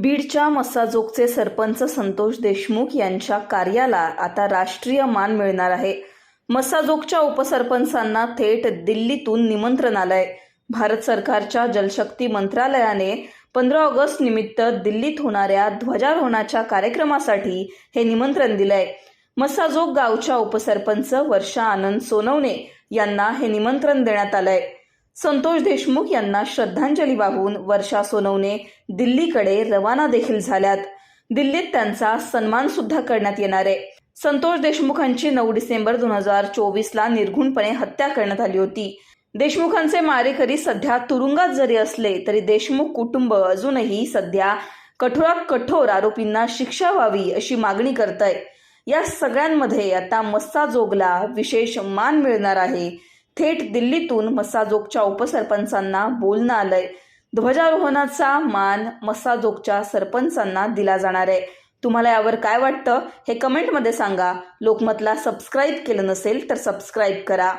बीडच्या मस्साजोगचे सरपंच संतोष देशमुख यांच्या कार्याला आता राष्ट्रीय मान मिळणार आहे. मस्साजोगच्या उपसरपंचांना थेट दिल्लीतून निमंत्रण आलंय. भारत सरकारच्या जलशक्ती मंत्रालयाने पंधरा ऑगस्ट निमित्त दिल्लीत होणाऱ्या ध्वजारोहणाच्या कार्यक्रमासाठी हे निमंत्रण दिलंय. मस्साजोग गावच्या उपसरपंच वर्षा आनंद सोनवणे यांना हे निमंत्रण देण्यात आलंय. संतोष देशमुख यांना श्रद्धांजली वाहून वर्षा सोनवणे दिल्लीकडे रवाना देखील झाल्यात. दिल्लीत त्यांचा सन्मान सुद्धा करण्यात येणार आहे. संतोष देशमुखांची नऊ डिसेंबर दोन हजार चोवीसला निर्घुणपणे हत्या करण्यात आली होती. देशमुखांचे मारेकरी सध्या तुरुंगात जरी असले तरी देशमुख कुटुंब अजूनही सध्या कठोरात कठोर आरोपींना शिक्षा व्हावी अशी मागणी करत आहे या सगळ्यांमध्ये आता मस्साजोगला विशेष मान मिळणार आहे. थेट दिल्लीतून मसाजोगच्या उपसरपंचांना बोलणं आलंय. ध्वजारोहणाचा मान मसाजोगच्या सरपंचांना दिला जाणार आहे. तुम्हाला यावर काय वाटतं हे कमेंटमध्ये सांगा. लोकमतला सबस्क्राईब केलं नसेल तर सबस्क्राईब करा.